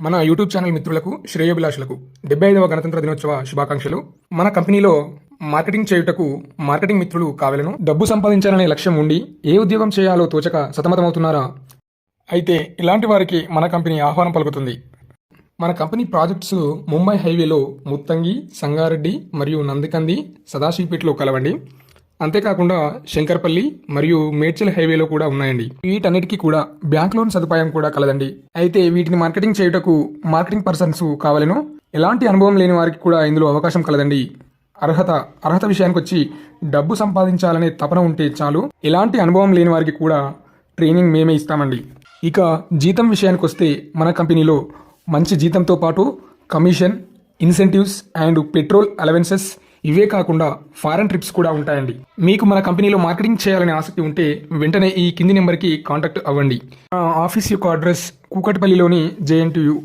మన YouTube channel మిత్రులకు శ్రేయోభిలాషులకు డెబ్బై ఐదవ గణతంత్ర దినోత్సవ శుభాకాంక్షలు. మన కంపెనీలో మార్కెటింగ్ చేయుటకు మార్కెటింగ్ మిత్రులు కావలను. డబ్బు సంపాదించాలనే లక్ష్యం ఉండి ఏ ఉద్యోగం చేయాలో తోచక సతమతమవుతున్నారా? అయితే ఇలాంటి వారికి మన కంపెనీ ఆహ్వానం పలుకుతుంది. మన కంపెనీ ప్రాజెక్ట్స్ ముంబై హైవేలో ముత్తంగి సంగారెడ్డి మరియు నందికంది సదాశివపేటలో కలవండి. అంతేకాకుండా శంకర్పల్లి మరియు మేడ్చల్ హైవేలో కూడా ఉన్నాయండి. వీటన్నిటికీ కూడా బ్యాంక్ లోన్ సదుపాయం కూడా కలదండి. అయితే వీటిని మార్కెటింగ్ చేయుటకు మార్కెటింగ్ పర్సన్స్ కావాలను ఎలాంటి అనుభవం లేని వారికి కూడా ఇందులో అవకాశం కలదండి. అర్హత అర్హత విషయానికి వచ్చి డబ్బు సంపాదించాలనే తపన ఉంటే చాలు ఎలాంటి అనుభవం లేని వారికి కూడా ట్రైనింగ్ మేమే ఇస్తామండి. ఇక జీతం విషయానికి వస్తే మన కంపెనీలో మంచి జీతంతో పాటు commission incentives and petrol allowances ఇవే కాకుండా ఫారెన్ ట్రిప్స్ కూడా ఉంటాయండి. మీకు మన కంపెనీలో మార్కెటింగ్ చేయాలని ఆసక్తి ఉంటే వెంటనే ఈ కింది నెంబర్కి కాంటాక్ట్ అవ్వండి. ఆఫీస్ యొక్క అడ్రస్ కూకట్పల్లిలోని జేఎన్టీయు.